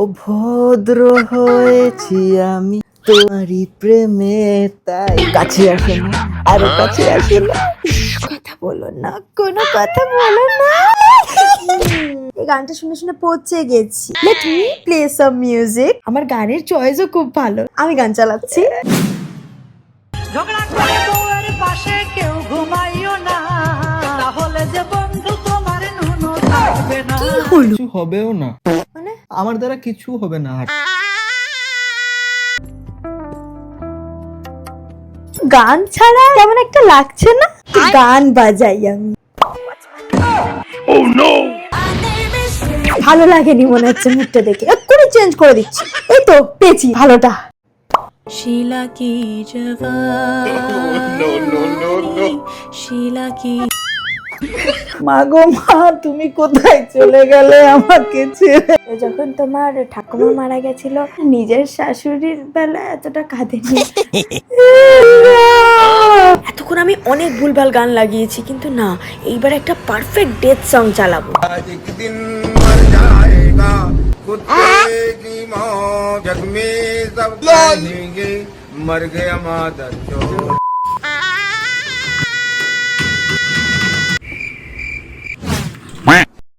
অভদ্র হয়েছি আমি। তোমারই প্রেমে তাই কাছে আসো না আরও কাছে আসো না। কথা বলো না কোনো কথা বলো না। এই গানটা শুনে শুনে পৌঁছে গেছি। Let me play some music আমার গানের চয়েসও খুব ভালো। আমি গান চালাচ্ছি। ঝগড়া করে বউয়ের পাশে কেউ ঘুমাইও না। তাহলে যে বন্ধু তোমার নুনো থাকবে না। কি হলো? কিছু হবেও না। আমার দ্বারা কিছু হবে না। গান ছাড়া কেমন একটা লাগছে না? গান বাজাই আমি। ভালো লাগেনি মনে হচ্ছে মুখটা দেখে। এক্ষুনি চেঞ্জ করে দিচ্ছি। এই তো পেয়েছি ভালোটা। শিলা কি জবানি শিলা কি মা গো মা তুমি কোথায় চলে গেলে আমাকে ছেড়ে যখন তোমার ঠাকুমা মারা গেছিল নিজের শাশুড়ির বেলা এতটা কাঁদেনি এতক্ষণ আমি অনেক ভুলভাল গান লাগিয়েছি কিন্তু না এইবার একটা পারফেক্ট ডেথ সং চালাবো एक दिन मर जाएगा कुत्ते की मौत जग में सब कहेंगे मर गया मादर चोर